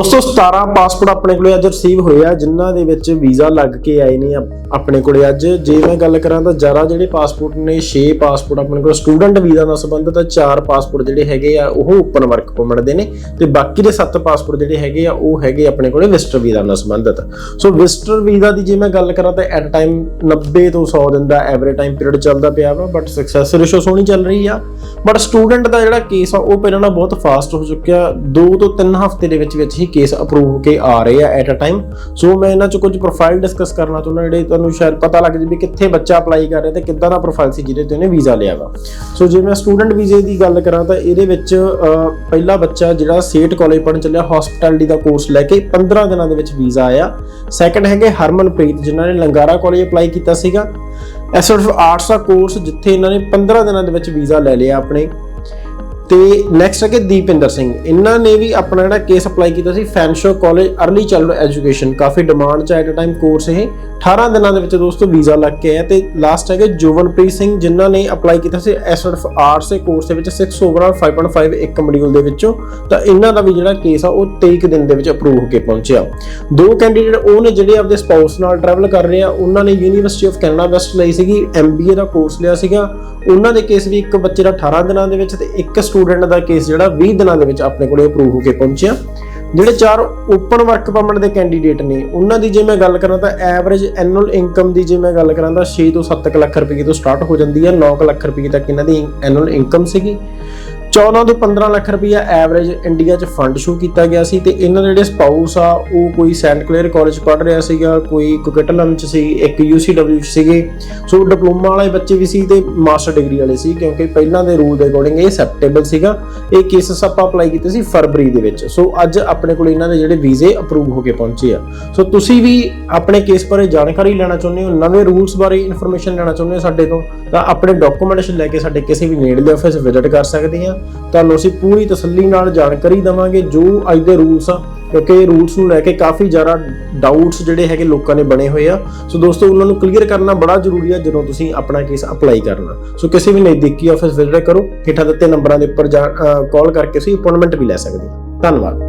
ਦੋਸਤੋ 17 ਪਾਸਪੋਰਟ ਆਪਣੇ ਕੋਲੇ ਅੱਜ ਰਿਸੀਵ ਹੋਏ ਆ, ਜਿਨ੍ਹਾਂ ਦੇ ਵਿੱਚ ਵੀਜ਼ਾ ਲੱਗ ਕੇ ਆਏ ਨੇ ਆਪਣੇ ਕੋਲੇ ਅੱਜ। ਜੇ ਮੈਂ ਗੱਲ ਕਰਾਂ ਤਾਂ ਜ਼ਿਆਦਾ ਜਿਹੜੇ ਪਾਸਪੋਰਟ ਨੇ 6 ਪਾਸਪੋਰਟ ਆਪਣੇ ਕੋਲ ਸਟੂਡੈਂਟ ਵੀਜ਼ਾ ਨਾਲ ਸੰਬੰਧਿਤ ਆ 4 ਪਾਸਪੋਰਟ ਜਿਹੜੇ ਹੈਗੇ ਆ, ਉਹ ਓਪਨ ਵਰਕ ਪਰਮਿਟ ਦੇ ਨੇ ਤੇ ਬਾਕੀ ਦੇ 7 ਪਾਸਪੋਰਟ ਜਿਹੜੇ ਹੈਗੇ ਆ, ਉਹ ਹੈਗੇ ਆਪਣੇ ਕੋਲੇ ਵਿਜ਼ਟਰ ਵੀਜ਼ਾ ਨਾਲ ਸੰਬੰਧਿਤ। ਸੋ ਵਿਜ਼ਟਰ ਵੀਜ਼ਾ ਦੀ ਜੇ ਮੈਂ ਗੱਲ ਕਰਾਂ ਤਾਂ ਐਟ ਟਾਈਮ 90 ਤੋਂ 100 ਦਿਨ ਦਾ ਐਵਰੇਜ ਟਾਈਮ ਪੀਰੀਅਡ ਚੱਲਦਾ ਪਿਆ ਵਾ ਬਟ ਸਕਸੈਸ ਰੇਸ਼ੋ ਸੋਹਣੀ ਚੱਲ ਰਹੀ ਆ। ਬਟ ਸਟੂਡੈਂਟ ਦਾ ਜਿਹੜਾ ਕੇਸ ਆ, ਉਹ ਪਹਿਲਾਂ ਨਾਲੋਂ ਬਹੁਤ ਫਾਸਟ ਹੋ ਚੁੱਕਿਆ। 2 ਤੋਂ 3 ਹਫ਼ਤੇ ਦੇ ਵਿੱਚ ਵਿੱਚ ਹੀ ਕੇਸ ਅਪਰੂਵ ਕੇ ਆ ਰਹੇ ਆ ਐਟ ਅ ਟਾਈਮ ਸੋ ਮੈਂ ਇਹਨਾਂ ਚ ਕੁਝ ਪ੍ਰੋਫਾਈਲ ਡਿਸਕਸ ਕਰਨਾ ਚਾਹੁੰਦਾ, ਜਿਹੜੇ ਤੁਹਾਨੂੰ ਸ਼ਾਇਦ ਪਤਾ ਲੱਗ ਜਾਵੇ ਕਿੱਥੇ ਬੱਚਾ ਅਪਲਾਈ ਕਰ ਰਿਹਾ ਤੇ ਕਿੱਦਾਂ ਦਾ ਪ੍ਰੋਫਾਈਲ ਸੀ ਜਿਹਦੇ ਤੇ ਉਹਨੇ ਵੀਜ਼ਾ ਲਿਆ ਸੋ ਜੇ ਮੈਂ ਸਟੂਡੈਂਟ ਵੀਜ਼ੇ ਦੀ ਗੱਲ ਕਰਾਂ ਤਾਂ ਇਹਦੇ ਵਿੱਚ ਪਹਿਲਾ ਬੱਚਾ ਜਿਹੜਾ ਸੇਠ ਕਾਲਜ ਪੜ੍ਹਨ ਚੱਲਿਆ ਹਸਪਿਟੈਲਿਟੀ ਦਾ ਕੋਰਸ ਲੈ ਕੇ 15 ਦਿਨਾਂ ਦੇ ਵਿੱਚ ਵੀਜ਼ਾ ਆਇਆ। ਸੈਕੰਡ ਹੈਗੇ ਹਰਮਨਪ੍ਰੀਤ, ਜਿਨ੍ਹਾਂ ਨੇ ਲੰਗਾਰਾ ਕਾਲਜ ਅਪਲਾਈ ਕੀਤਾ ਸੀਗਾ। ਐਸੋਟ ਆਰਟਸ ਦਾ ਕੋਰਸ ਜਿੱਥੇ ਇਹਨਾਂ ਨੇ 15 ਦਿਨਾਂ ਦੇ ਵਿੱਚ ਵੀਜ਼ਾ ਲੈ ਲਿਆ ਆਪਣੇ। ਤੇ ਨੈਕਸਟ ਹੈਗੇ ਦੀਪਿੰਦਰ ਸਿੰਘ। ਇਹਨਾਂ ਨੇ ਵੀ ਆਪਣਾ ਜਿਹੜਾ ਕੇਸ ਅਪਲਾਈ ਕੀਤਾ ਸੀ Fanshawe college early childhood education ਕਾਫੀ ਡਿਮਾਂਡ ਚ ਐਟ ਅ ਟਾਈਮ ਕੋਰਸ ਇਹ। 18 ਦਿਨਾਂ ਦੇ ਵਿੱਚ ਦੋਸਤੋ ਵੀਜ਼ਾ ਲੱਗ ਕੇ ਆਇਆ ਤੇ ਲਾਸਟ ਹੈਗੇ ਜੋਵਨਪ੍ਰੀਤ ਸਿੰਘ, ਜਿਨ੍ਹਾਂ ਨੇ ਅਪਲਾਈ ਕੀਤਾ ਸੀ ਐਸਟ ਆਫ ਆਰਟਸ ਦੇ ਕੋਰਸ ਦੇ ਵਿੱਚ 6 ਓਵਰਆਲ 5.5 ਇੱਕ ਮੋਡਿਊਲ ਦੇ ਵਿੱਚੋਂ। ਤਾਂ ਇਹਨਾਂ ਦਾ ਵੀ ਜਿਹੜਾ ਕੇਸ ਆ, ਉਹ 23 ਕੁ ਦਿਨ ਦੇ ਵਿੱਚ ਅਪਰੂਵ ਹੋ ਕੇ ਪਹੁੰਚਿਆ। ਦੋ ਕੈਂਡੀਡੇਟ ਉਹ ਨੇ ਜਿਹੜੇ ਆਪਦੇ ਸਪਾਊਸ ਨਾਲ ਟਰੈਵਲ ਕਰ ਰਹੇ ਆ। ਉਹਨਾਂ ਨੇ ਯੂਨੀਵਰਸਿਟੀ ਆਫ ਕੈਨੇਡਾ ਵੈਸਟ ਲਈ ਸੀਗੀ ਐਮਬੀਏ ਦਾ ਕੋਰਸ ਲਿਆ ਸੀਗਾ। ਉਹਨਾਂ ਦੇ ਕੇਸ ਵੀ ਇੱਕ ਬੱਚੇ ਦਾ 18 ਦਿਨਾਂ ਦੇ ਵਿੱਚ ਤੇ ਇੱਕ ਸਟੂਡੈਂਟ ਦਾ ਕੇਸ ਜਿਹੜਾ 20 ਦਿਨਾਂ ਦੇ ਵਿੱਚ ਆਪਣੇ ਕੋਲੇ ਅਪਰੂਵ ਹੋ ਕੇ ਪਹੁੰਚਿਆ। ਜਿਹੜੇ ਚਾਰ ਓਪਨ ਵਰਕ ਪਰਮਿਟ ਦੇ ਕੈਂਡੀਡੇਟ ਨੇ, ਉਹਨਾਂ ਦੀ ਜੇ ਮੈਂ ਗੱਲ ਕਰਾਂ ਤਾਂ ਐਵਰੇਜ ਐਨੂਅਲ ਇਨਕਮ ਦੀ ਜੇ ਮੈਂ ਗੱਲ ਕਰਾਂ ਤਾਂ 6 ਤੋਂ 7 ਲੱਖ ਰੁਪਏ ਤੋਂ ਸਟਾਰਟ ਹੋ ਜਾਂਦੀ ਹੈ। 9 ਲੱਖ ਰੁਪਏ ਤੱਕ ਇਹਨਾਂ ਦੀ ਐਨੂਅਲ ਇਨਕਮ ਸੀਗੀ। 14 ਤੋਂ 15 ਲੱਖ ਰੁਪਈਆ ਐਵਰੇਜ ਇੰਡੀਆ 'ਚ ਫੰਡ ਸ਼ੋ ਕੀਤਾ ਗਿਆ ਸੀ ਤੇ ਇਹਨਾਂ ਦੇ ਜਿਹੜੇ ਸਪਾਊਸ ਆ, ਉਹ ਕੋਈ ਸੈਂਟ ਕਲੇਅਰ ਕਾਲਜ ਪੜ੍ਹ ਰਿਹਾ ਸੀਗਾ, ਕੋਈ ਕੋਕਟਲਮ 'ਚ ਸੀ, ਇੱਕ UCW 'ਚ ਸੀਗੇ। ਸੋ ਡਿਪਲੋਮਾ ਵਾਲੇ ਬੱਚੇ ਵੀ ਸੀ ਤੇ ਮਾਸਟਰ ਡਿਗਰੀ ਵਾਲੇ ਸੀ, ਕਿਉਂਕਿ ਪਹਿਲਾਂ ਦੇ ਰੂਲ ਦੇ ਅਕੋਰਡਿੰਗ ਇਹ ਐਕਸੈਪਟੇਬਲ ਸੀਗਾ। ਇਹ ਕੇਸਸ ਆਪਾਂ ਅਪਲਾਈ ਕੀਤੇ ਸੀ ਫਰਵਰੀ ਦੇ ਵਿੱਚ। ਸੋ ਅੱਜ ਆਪਣੇ ਕੋਲ ਇਹਨਾਂ ਦੇ ਜਿਹੜੇ ਵੀਜ਼ੇ ਅਪਰੂਵ ਹੋ ਕੇ ਪਹੁੰਚੇ ਆ। ਸੋ ਤੁਸੀਂ ਵੀ ਆਪਣੇ ਕੇਸ ਬਾਰੇ ਜਾਣਕਾਰੀ ਲੈਣਾ ਚਾਹੁੰਦੇ ਹੋ, ਨਵੇਂ ਰੂਲਸ ਬਾਰੇ ਇਨਫੋਰਮੇਸ਼ਨ ਲੈਣਾ ਚਾਹੁੰਦੇ ਹੋ ਸਾਡੇ ਤੋਂ, ਤਾਂ ਆਪਣੇ ਡਾਕੂਮੈਂਟੇਸ਼ਨ ਲੈ ਕੇ ਸਾਡੇ ਕਿਸੇ ਵੀ ਨੇੜਲੇ ਆਫਿਸ ਵਿਜ਼ਿਟ ਕਰ ਸਕਦੇ ਆ। ਤੁਹਾਨੂੰ ਅਸੀਂ ਪੂਰੀ ਤਸੱਲੀ ਨਾਲ ਜਾਣਕਾਰੀ ਦਵਾਂਗੇ ਜੋ ਅੱਜ ਦੇ ਰੂਲਸ ਆ, ਕਿਉਂਕਿ ਇਹ ਰੂਲਸ ਨੂੰ ਲੈ ਕੇ ਕਾਫੀ ਜ਼ਿਆਦਾ ਡਾਊਟਸ ਜਿਹੜੇ ਹੈਗੇ ਲੋਕਾਂ ਨੇ ਬਣੇ ਹੋਏ ਆ। ਸੋ ਦੋਸਤੋ, ਉਹਨਾਂ ਨੂੰ ਕਲੀਅਰ ਕਰਨਾ ਬੜਾ ਜ਼ਰੂਰੀ ਆ ਜਦੋਂ ਤੁਸੀਂ ਆਪਣਾ ਕੇਸ ਅਪਲਾਈ ਕਰਨਾ। ਸੋ ਕਿਸੇ ਵੀ ਨਜ਼ਦੀਕੀ ਆਫਿਸ ਵਿਜ਼ਿਟ ਕਰੋ, ਹੇਠਾਂ ਦਿੱਤੇ ਨੰਬਰਾਂ ਦੇ ਉੱਪਰ ਕਾਲ ਕਰਕੇ ਤੁਸੀਂ ਅਪਾਇੰਟਮੈਂਟ ਵੀ ਲੈ ਸਕਦੇ ਹੋ। ਧੰਨਵਾਦ।